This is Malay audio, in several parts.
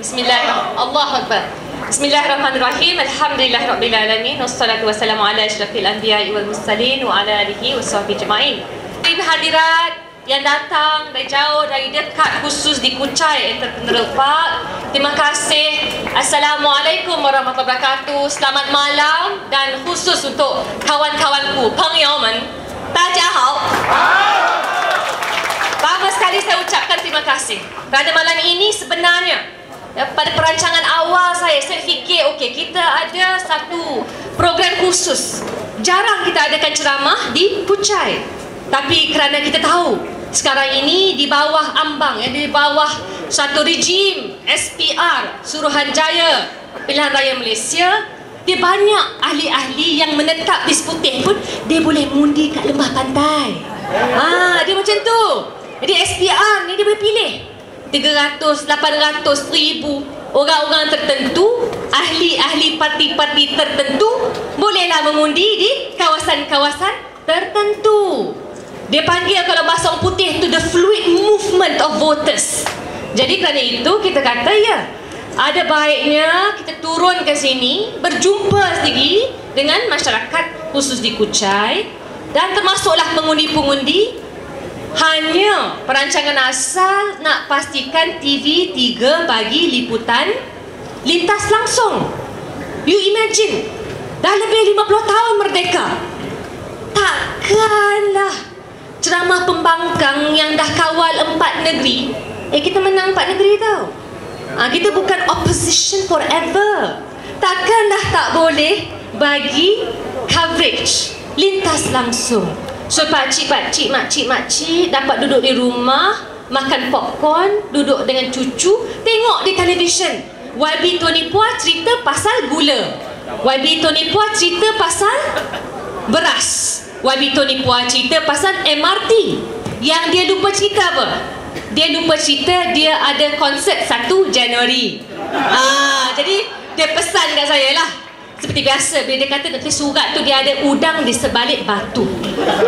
Bismillahirrahmanirrahim. Allahu Akbar. Bismillahirrahmanirrahim. Alhamdulillahirabbil alamin. Wassalatu wassalamu ala asyrafil anbiya'i wal mursalin wa ala alihi washabbihi ajma'in. Tim hadirat yang datang dari jauh dari dekat khusus di Kuchai Entrepreneur Park. Terima kasih. Assalamualaikum warahmatullahi wabarakatuh. Selamat malam dan khusus untuk kawan-kawanku, pengyaman. Tajahau. Pertama sekali saya ucapkan terima kasih. Pada malam ini sebenarnya ya, pada perancangan awal saya saya fikir okey kita ada satu program khusus. Jarang kita adakan ceramah di Puchai. Tapi kerana kita tahu sekarang ini di bawah ambang ya di bawah satu rejim SPR Suruhanjaya Pilihan Raya Malaysia dia banyak ahli-ahli yang menetap di Seputih pun dia boleh mundi kat lembah pantai. Ah, dia macam tu. Jadi SPR ni dia boleh pilih 300, 800, 1000 orang-orang tertentu, ahli-ahli parti-parti tertentu bolehlah mengundi di kawasan-kawasan tertentu. Dia panggil kalau bahasa orang putih tu the fluid movement of voters. Jadi kerana itu kita kata ya, ada baiknya kita turun ke sini berjumpa sedikit dengan masyarakat khusus di Kuchai dan termasuklah pengundi-pengundi hanya perancangan asal nak pastikan TV 3 bagi liputan lintas langsung. You imagine, dah lebih 50 tahun merdeka. Takkanlah ceramah pembangkang yang dah kawal empat negeri. Eh kita menang empat negeri tau. Ha, kita bukan opposition forever. Takkanlah tak boleh bagi coverage lintas langsung. So pakcik, pakcik, makcik, makcik dapat duduk di rumah, makan popcorn, duduk dengan cucu, tengok di televisyen. YB Tony Pua cerita pasal gula. YB Tony Pua cerita pasal beras. YB Tony Pua cerita pasal MRT. Yang dia lupa cerita apa? Dia lupa cerita dia ada konsert 1 Januari. Ah, jadi dia pesan kat saya lah seperti biasa bila dia kata nanti surat tu dia ada udang di sebalik batu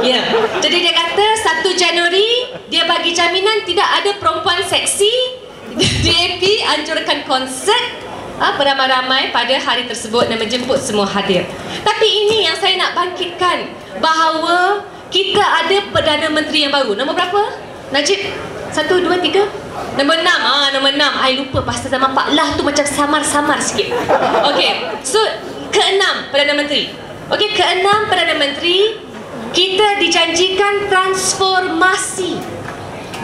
ya yeah. jadi dia kata 1 Januari dia bagi jaminan tidak ada perempuan seksi DAP anjurkan konsert ha, beramai-ramai pada hari tersebut dan menjemput semua hadir tapi ini yang saya nak bangkitkan bahawa kita ada Perdana Menteri yang baru nombor berapa? Najib? Satu, dua, tiga? Nombor enam, ah, nombor enam. I lupa pasal sama Pak Lah tu macam samar-samar sikit. Okay, so keenam Perdana Menteri. Okey, keenam Perdana Menteri kita dijanjikan transformasi.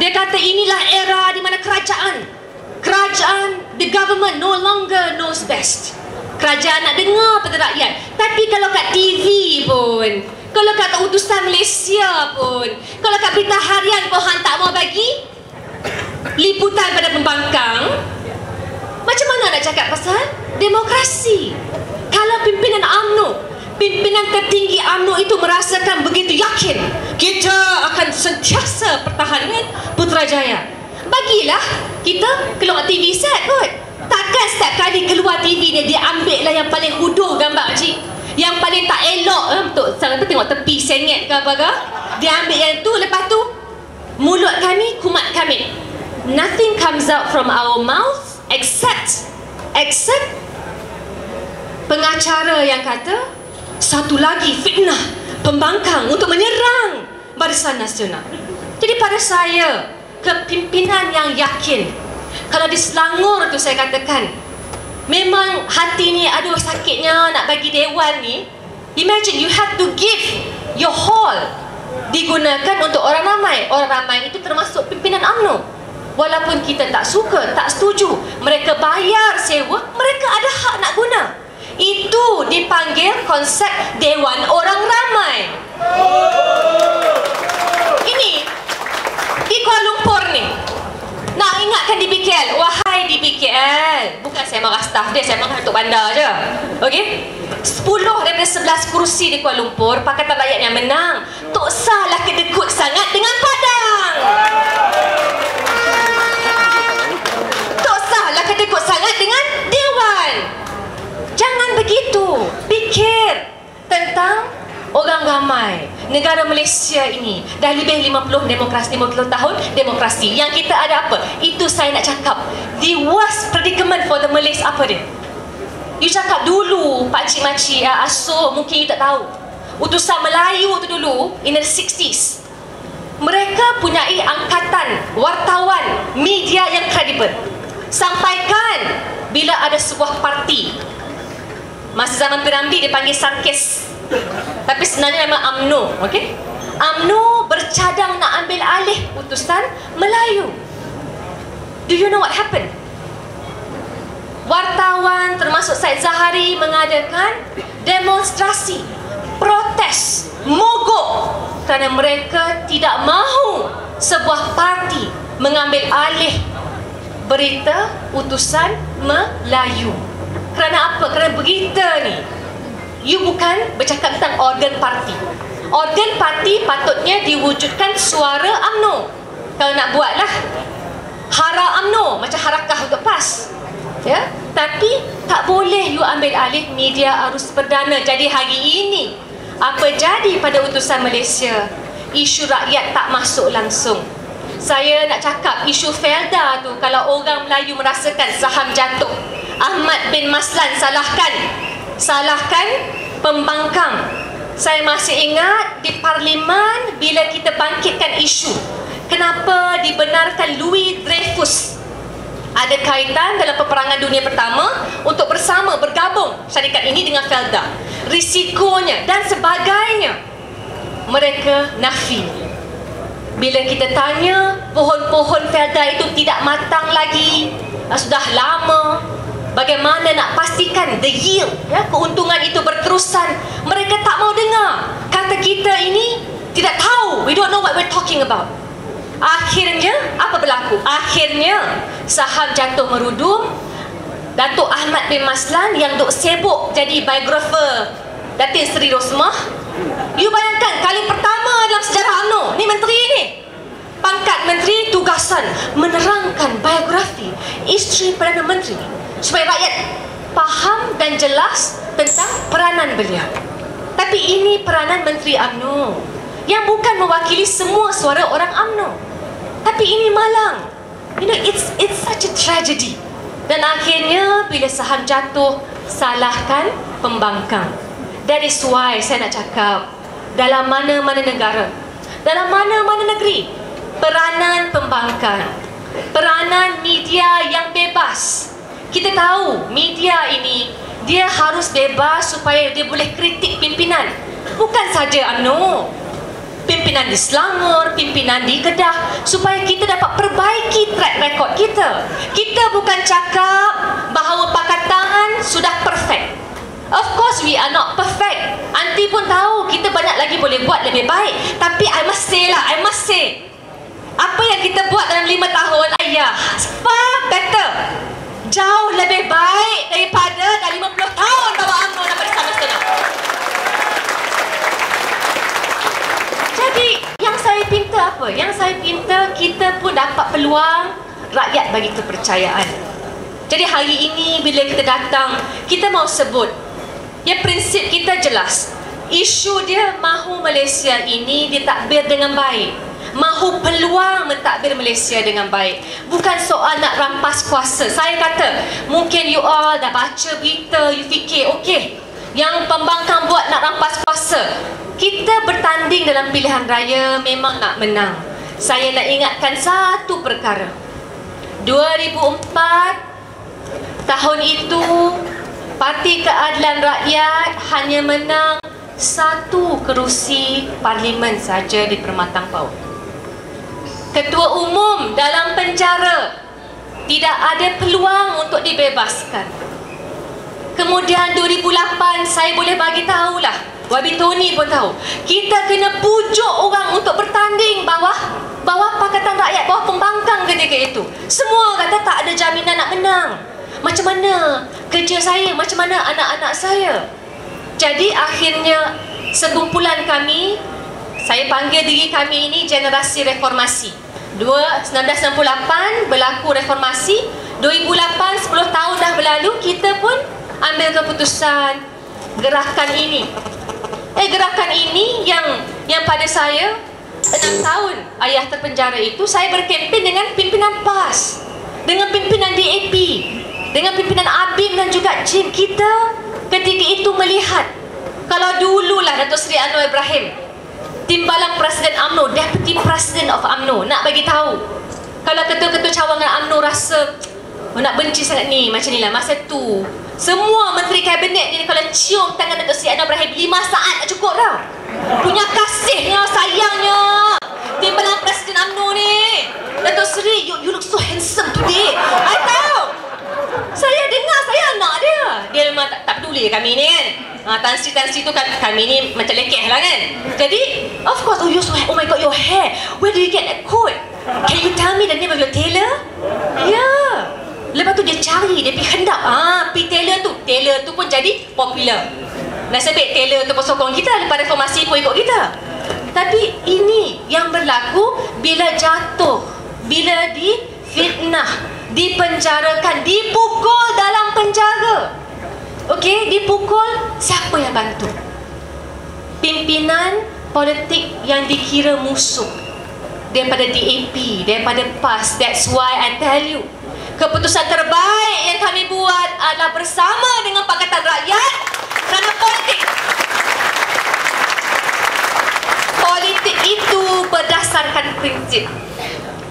Dia kata inilah era di mana kerajaan kerajaan the government no longer knows best. Kerajaan nak dengar pada rakyat. Tapi kalau kat TV pun, kalau kat utusan Malaysia pun, kalau kat berita harian pun hang tak mau bagi liputan pada pembangkang, macam mana nak cakap pasal demokrasi? Kalau pimpinan UMNO Pimpinan tertinggi UMNO itu merasakan begitu yakin Kita akan sentiasa pertahankan Putrajaya. Bagilah kita keluar TV set kot. Takkan setiap kali keluar TV dia Dia ambil lah yang paling huduh gambar cik. Yang paling tak elok eh, Untuk tu tengok tepi sengit ke apa ke. Dia ambil yang tu lepas tu Mulut kami kumat kami. Nothing comes out from our mouth Except Except pengacara yang kata satu lagi fitnah pembangkang untuk menyerang Barisan Nasional. Jadi pada saya, kepimpinan yang yakin kalau di Selangor tu saya katakan memang hati ni aduh sakitnya nak bagi dewan ni. Imagine you have to give your hall digunakan untuk orang ramai. Orang ramai itu termasuk pimpinan UMNO. Walaupun kita tak suka tak setuju mereka bayar sewa mereka ada hak nak guna itu dipanggil konsep Dewan Orang Ramai. Ini di Kuala Lumpur ni. Nak ingatkan di BKL, wahai di BKL. Bukan saya marah staff dia, saya marah untuk bandar je. Okey? 10 daripada 11 kursi di Kuala Lumpur, Pakatan Rakyat yang menang. Tok salah kedekut sangat dengan Padang. Jangan begitu. Fikir tentang orang ramai. Negara Malaysia ini dah lebih 50 demokrasi 50 tahun demokrasi. Yang kita ada apa? Itu saya nak cakap. The worst predicament for the Malays apa dia? You cakap dulu pak cik makcik uh, asuh mungkin you tak tahu. Utusan Melayu tu dulu in the 60s mereka punyai angkatan wartawan media yang kredibel. Sampaikan bila ada sebuah parti masa zaman Piramli dia panggil Sarkis tapi sebenarnya memang AMNO, okey? AMNO bercadang nak ambil alih utusan Melayu. Do you know what happened? Wartawan termasuk Said Zahari mengadakan demonstrasi, protes, mogok kerana mereka tidak mahu sebuah parti mengambil alih berita utusan Melayu. Kerana apa? Kerana berita ni you bukan bercakap tentang organ parti. Organ parti patutnya diwujudkan suara AMNO. Kalau nak buatlah hara AMNO macam harakah untuk PAS. Ya? Tapi tak boleh you ambil alih media arus perdana. Jadi hari ini apa jadi pada utusan Malaysia? Isu rakyat tak masuk langsung. Saya nak cakap isu Felda tu kalau orang Melayu merasakan saham jatuh. Ahmad bin Maslan salahkan salahkan pembangkang. Saya masih ingat di parlimen bila kita bangkitkan isu kenapa dibenarkan Louis Dreyfus ada kaitan dalam peperangan dunia pertama untuk bersama bergabung syarikat ini dengan Felda. Risikonya dan sebagainya mereka nafi. Bila kita tanya pohon-pohon Felda itu tidak matang lagi, sudah lama, Bagaimana nak pastikan the yield, ya, keuntungan itu berterusan. Mereka tak mau dengar. Kata kita ini tidak tahu. We don't know what we're talking about. Akhirnya, apa berlaku? Akhirnya, saham jatuh merudum. Datuk Ahmad bin Maslan yang duk sibuk jadi biografer Datin Seri Rosmah. You bayangkan, kali pertama dalam sejarah UMNO, ni menteri ni. Pangkat menteri tugasan menerangkan biografi isteri Perdana Menteri supaya rakyat faham dan jelas tentang peranan beliau. Tapi ini peranan Menteri AMNO yang bukan mewakili semua suara orang AMNO. Tapi ini malang. You know, it's it's such a tragedy. Dan akhirnya bila saham jatuh, salahkan pembangkang. That is why saya nak cakap dalam mana-mana negara, dalam mana-mana negeri, peranan pembangkang, peranan media yang bebas, kita tahu media ini dia harus bebas supaya dia boleh kritik pimpinan. Bukan saja UMNO. Pimpinan di Selangor, pimpinan di Kedah supaya kita dapat perbaiki track record kita. Kita bukan cakap bahawa pakatan sudah perfect. Of course we are not perfect. Anti pun tahu kita banyak lagi boleh buat lebih baik. Tapi I must say lah, I must say. Apa yang kita buat dalam lima tahun, ayah, far better jauh lebih baik daripada dah 50 tahun bawa UMNO dapat sama setengah. Jadi, yang saya pinta apa? Yang saya pinta kita pun dapat peluang rakyat bagi kepercayaan. Jadi hari ini bila kita datang, kita mau sebut ya prinsip kita jelas. Isu dia mahu Malaysia ini ditakbir dengan baik mahu peluang mentadbir Malaysia dengan baik. Bukan soal nak rampas kuasa. Saya kata, mungkin you all dah baca berita, you fikir, okey, yang pembangkang buat nak rampas kuasa. Kita bertanding dalam pilihan raya memang nak menang. Saya nak ingatkan satu perkara. 2004, tahun itu, Parti Keadilan Rakyat hanya menang satu kerusi parlimen saja di Permatang Paut ketua umum dalam penjara. Tidak ada peluang untuk dibebaskan. Kemudian 2008 saya boleh bagi tahulah. Wabi Tony pun tahu. Kita kena pujuk orang untuk bertanding bawah bawah Pakatan Rakyat bawah pembangkang ketika itu. Semua kata tak ada jaminan nak menang. Macam mana kerja saya macam mana anak-anak saya? Jadi akhirnya sekumpulan kami saya panggil diri kami ini generasi reformasi. 1998 berlaku reformasi. 2008 10 tahun dah berlalu kita pun ambil keputusan gerakan ini. Eh gerakan ini yang yang pada saya enam tahun ayah terpenjara itu saya berkempen dengan pimpinan PAS, dengan pimpinan DAP, dengan pimpinan ABIM dan juga JIM kita ketika itu melihat kalau dululah Datuk Seri Anwar Ibrahim timbalan Presiden AMNO, Deputy President of AMNO nak bagi tahu. Kalau ketua-ketua cawangan AMNO rasa oh, nak benci sangat ni macam ni lah masa tu. Semua menteri kabinet ni kalau cium tangan Datuk Seri Anwar Ibrahim 5 saat tak cukup tau punya kasihnya sayangnya timbalan Presiden UMNO ni. Datuk Seri you, you look so handsome today. I tahu saya dengar saya anak dia. Dia memang tak, tak peduli kami ni kan? Ha, Tan Sri Tan Sri tu kan, kami ni macam lekeh lah kan? Jadi of course oh, you so, oh my god your hair. Where do you get that coat? Can you tell me the name of your tailor? Yeah lepas tu dia cari dia pergi hendak ah, pergi tailor tu. Tailor tu pun jadi popular. Nasib baik Taylor tu sokong kita Lepas reformasi pun ikut kita. Tapi ini yang berlaku Bila jatuh Bila difitnah Dipenjarakan Dipukul dalam penjara Okey, dipukul Siapa yang bantu? Pimpinan politik yang dikira musuh Daripada DAP Daripada PAS That's why I tell you Keputusan terbaik yang kami buat adalah bersama dengan Pakatan Rakyat kerana politik. Politik itu berdasarkan prinsip.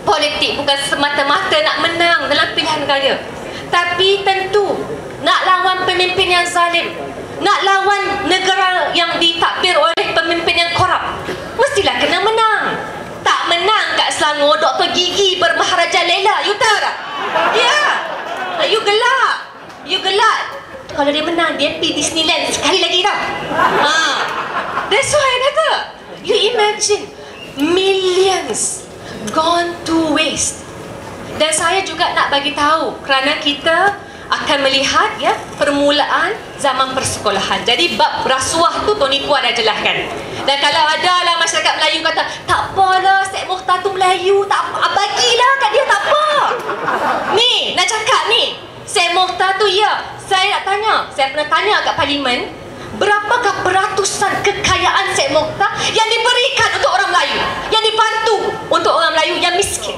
Politik bukan semata-mata nak menang dalam pilihan raya. Tapi tentu nak lawan pemimpin yang zalim. Nak lawan negara yang ditakbir oleh pemimpin yang korup. Mestilah kena menang. Tak menang kat Selangor, Dr. Gigi bermaharaja Lela. You tahu tak? Ya. Yeah. You gelak. You gelak kalau dia menang dia pergi Disneyland sekali lagi tau ha. that's why I kata you imagine millions gone to waste dan saya juga nak bagi tahu kerana kita akan melihat ya permulaan zaman persekolahan. Jadi bab rasuah tu Tony Puan dah jelaskan. Dan kalau ada lah masyarakat Melayu kata tak apalah Syed Muhtar tu Melayu tak apa bagilah kat dia tak apa. Ni nak cakap ni Syed Muhtar tu ya saya nak tanya, saya pernah tanya kat parlimen, berapakah peratusan kekayaan Syed Mokhtar yang diberikan untuk orang Melayu, yang dibantu untuk orang Melayu yang miskin?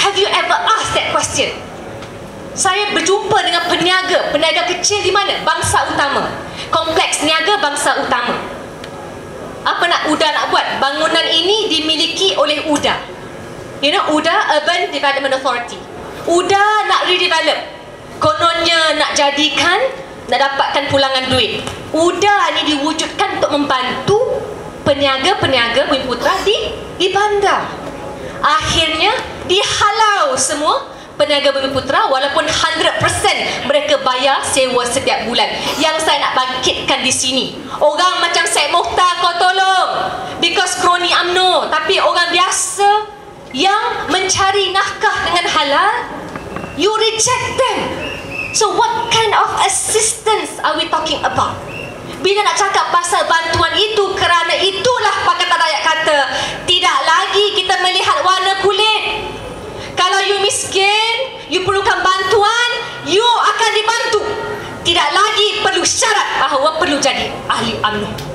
Have you ever asked that question? Saya berjumpa dengan peniaga, peniaga kecil di mana? Bangsa utama. Kompleks niaga bangsa utama. Apa nak UDA nak buat? Bangunan ini dimiliki oleh UDA. You know, UDA, Urban Development Authority. UDA nak redevelop kononnya nak jadikan nak dapatkan pulangan duit. UDA ni diwujudkan untuk membantu peniaga-peniaga Bumi Putra di, di bandar akhirnya dihalau semua peniaga Bumi Putra walaupun 100% mereka bayar sewa setiap bulan. Yang saya nak bangkitkan di sini orang macam Syed Muhtar kau tolong. Because kroni UMNO tapi orang biasa yang mencari nafkah dengan halal you reject them So what kind of assistance are we talking about? Bila nak cakap pasal bantuan itu kerana itulah Pakatan Rakyat kata tidak lagi kita melihat warna kulit. Kalau you miskin, you perlukan bantuan, you akan dibantu. Tidak lagi perlu syarat bahawa perlu jadi ahli UMNO.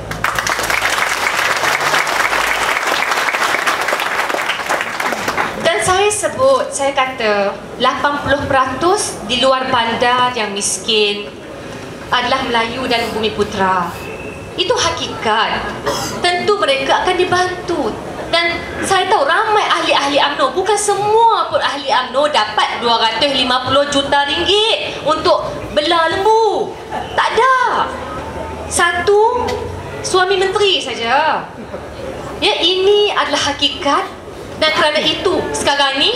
saya sebut, saya kata 80% di luar bandar yang miskin adalah Melayu dan Bumi Putra. Itu hakikat. Tentu mereka akan dibantu. Dan saya tahu ramai ahli-ahli UMNO, bukan semua pun ahli UMNO dapat 250 juta ringgit untuk bela lembu. Tak ada. Satu, suami menteri saja. Ya, ini adalah hakikat dan kerana itu sekarang ni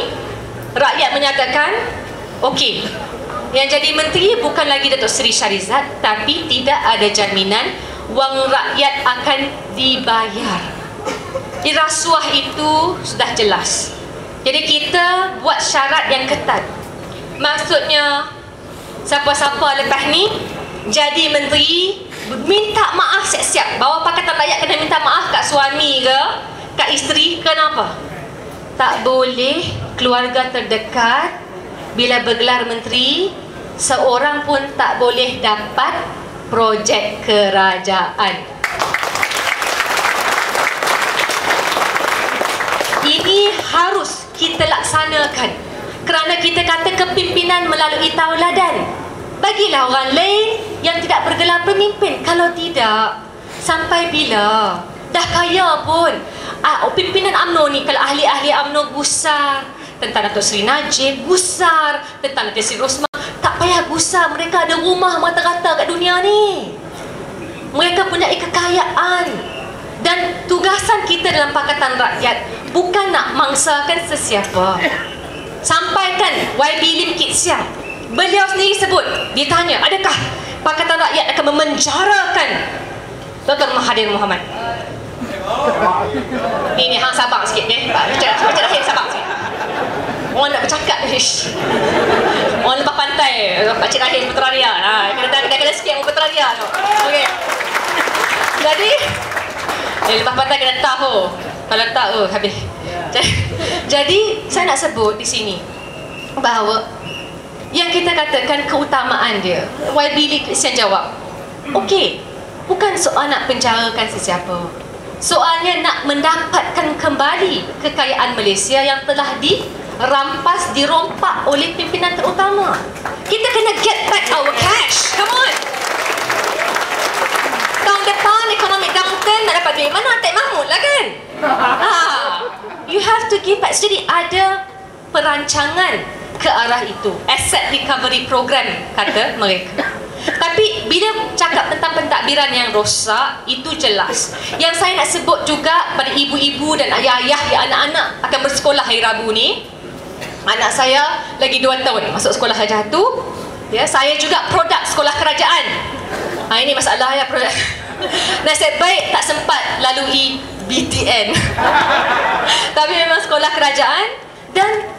rakyat menyatakan okey yang jadi menteri bukan lagi Datuk Seri Syarizat tapi tidak ada jaminan wang rakyat akan dibayar. Di rasuah itu sudah jelas. Jadi kita buat syarat yang ketat. Maksudnya siapa-siapa lepas ni jadi menteri minta maaf siap-siap. Bawa pakatan rakyat kena minta maaf kat suami ke, kat isteri kenapa? tak boleh keluarga terdekat bila bergelar menteri seorang pun tak boleh dapat projek kerajaan. Ini harus kita laksanakan kerana kita kata kepimpinan melalui tauladan. Bagilah orang lain yang tidak bergelar pemimpin. Kalau tidak sampai bila? Dah kaya pun ah, pimpinan UMNO ni kalau ahli-ahli UMNO gusar tentang Datuk Seri Najib gusar tentang Datuk Seri Rosman tak payah gusar. Mereka ada rumah mata-rata kat dunia ni. Mereka punya kekayaan dan tugasan kita dalam Pakatan Rakyat bukan nak mangsakan sesiapa. Sampaikan YB Lim Kit Siang beliau sendiri sebut dia tanya adakah Pakatan Rakyat akan memenjarakan Dr. Mahathir Mohamad ni ni hang sabar sikit ni. Baca baca dah sabar sikit. Orang nak bercakap Ish. Orang lepas pantai Pak Cik Rahim Putra Ria ha, kena, dah kena sikit Orang Putra Ria tu. Okay. Jadi eh, Lepas pantai kena tahu Kalau tak oh, habis. Jadi Saya nak sebut di sini Bahawa Yang kita katakan keutamaan dia YB Lee Christian jawab Okey Bukan soal nak penjarakan sesiapa Soalnya nak mendapatkan kembali kekayaan Malaysia yang telah dirampas, dirompak oleh pimpinan terutama. Kita kena get back our cash. Come on. Tahun depan ekonomi downturn nak dapat duit mana? Tak mamut lah kan? Ha. You have to give back. Jadi ada perancangan ke arah itu. Asset recovery program kata mereka. Tapi bila cakap tentang pentadbiran yang rosak Itu jelas. Yang saya nak sebut juga pada ibu-ibu dan ayah-ayah Yang anak-anak akan bersekolah hari Rabu ni Anak saya lagi 2 tahun masuk sekolah Hajah tu ya, Saya juga produk sekolah kerajaan. Ha, Ini masalah ya produk. Nasib baik tak sempat lalui BTN Tapi memang sekolah kerajaan. Dan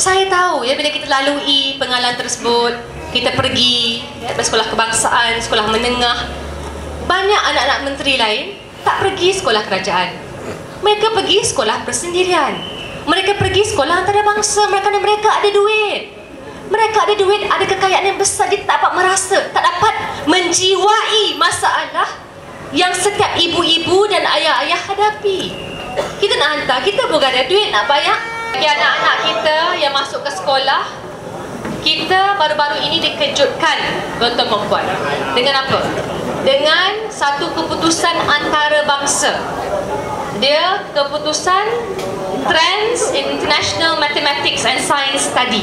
saya tahu ya bila kita lalui pengalaman tersebut kita pergi ya, sekolah kebangsaan, sekolah menengah. Banyak anak-anak menteri lain tak pergi sekolah kerajaan. Mereka pergi sekolah persendirian. Mereka pergi sekolah antarabangsa. Mereka mereka ada duit. Mereka ada duit, ada kekayaan yang besar. Dia tak dapat merasa, tak dapat menjiwai masalah yang setiap ibu-ibu dan ayah-ayah hadapi. Kita nak hantar, kita bukan ada duit nak bayar. Anak-anak kita yang masuk ke sekolah, kita baru-baru ini dikejutkan Tuan-tuan dan puan Dengan apa? Dengan satu keputusan antarabangsa. Dia keputusan Trends International Mathematics and Science Study.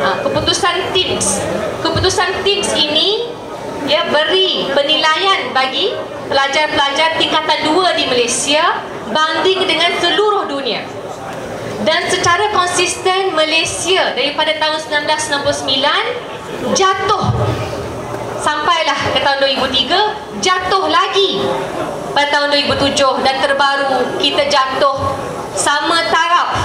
Ha, Keputusan TIMS Keputusan TIMS ini ya beri penilaian bagi pelajar-pelajar tingkatan 2 di Malaysia banding dengan seluruh dunia dan secara konsisten Malaysia daripada tahun 1969 jatuh. Sampailah ke tahun 2003 jatuh lagi pada tahun 2007 dan terbaru kita jatuh sama taraf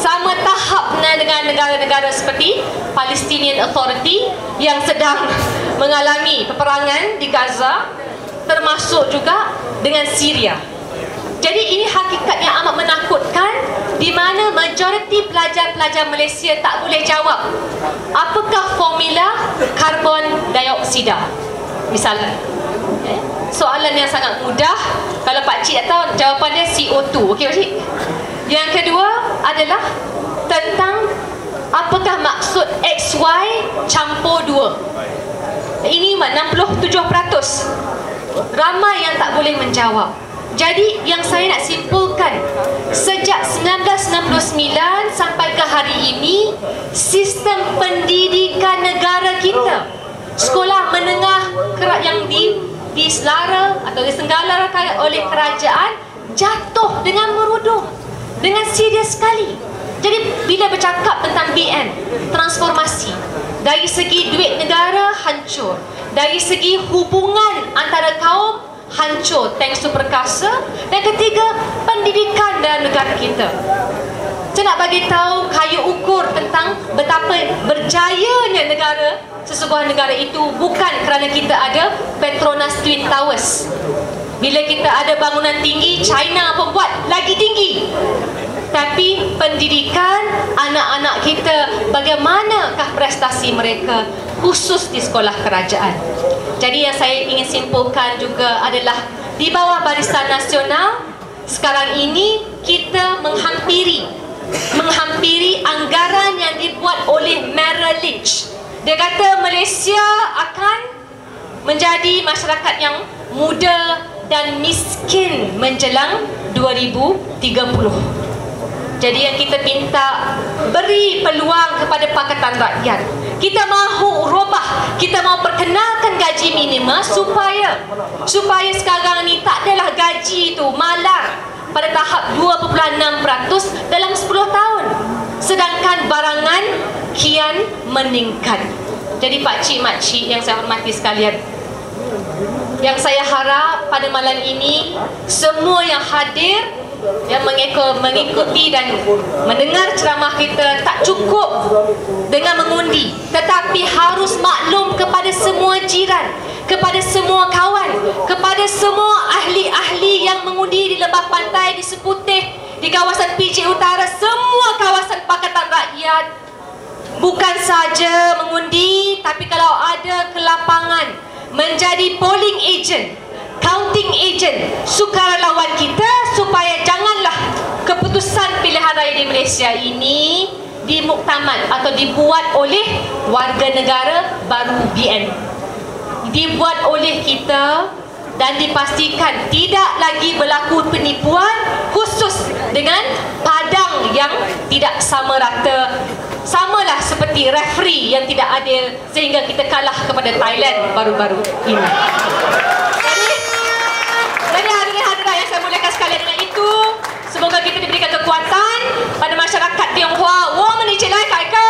sama tahap dengan negara-negara seperti Palestinian Authority yang sedang mengalami peperangan di Gaza termasuk juga dengan Syria jadi ini hakikat yang amat menakutkan di mana majoriti pelajar-pelajar Malaysia tak boleh jawab apakah formula karbon dioksida. Misalnya. Eh? Soalan yang sangat mudah kalau Pak Cik tahu jawapan dia CO2. Okey Pak Cik? Yang kedua adalah tentang apakah maksud XY campur 2. Ini 67%. Ramai yang tak boleh menjawab. Jadi yang saya nak simpulkan Sejak 1969 sampai ke hari ini Sistem pendidikan negara kita Sekolah menengah yang di diselara atau disenggalakan oleh kerajaan Jatuh dengan merudum Dengan serius sekali. Jadi bila bercakap tentang BN Transformasi Dari segi duit negara hancur Dari segi hubungan antara kaum hancur tank superkasa. Dan ketiga pendidikan dalam negara kita. Saya nak bagi tahu kayu ukur tentang betapa berjayanya negara sesebuah negara itu bukan kerana kita ada Petronas Twin Towers. Bila kita ada bangunan tinggi China pun buat lagi tinggi. Tapi pendidikan anak-anak kita bagaimanakah prestasi mereka khusus di sekolah kerajaan jadi yang saya ingin simpulkan juga adalah di bawah Barisan Nasional sekarang ini kita menghampiri menghampiri anggaran yang dibuat oleh Merrill Lynch. Dia kata Malaysia akan menjadi masyarakat yang muda dan miskin menjelang 2030. Jadi yang kita minta beri peluang kepada Pakatan Rakyat. Kita mahu robah, kita mahu perkenalkan gaji minima supaya supaya sekarang ni tak adalah gaji itu malar pada tahap 2.6% dalam 10 tahun. Sedangkan barangan kian meningkat. Jadi pak cik mak cik yang saya hormati sekalian. Yang saya harap pada malam ini semua yang hadir yang mengikut, mengikuti dan mendengar ceramah kita tak cukup dengan mengundi. Tetapi harus maklum kepada semua jiran kepada semua kawan kepada semua ahli-ahli yang mengundi di lebah pantai di Seputih di kawasan PJ Utara. Semua kawasan Pakatan Rakyat bukan saja mengundi tapi kalau ada kelapangan menjadi polling agent counting agent sukarelawan kita supaya janganlah keputusan pilihan raya di Malaysia ini dimuktamad atau dibuat oleh warga negara baru BN dibuat oleh kita dan dipastikan tidak lagi berlaku penipuan khusus dengan padang yang tidak sama rata. Samalah seperti referee yang tidak adil sehingga kita kalah kepada Thailand baru-baru ini kita diberikan kekuatan pada masyarakat Tionghoa. Woman in Life, I!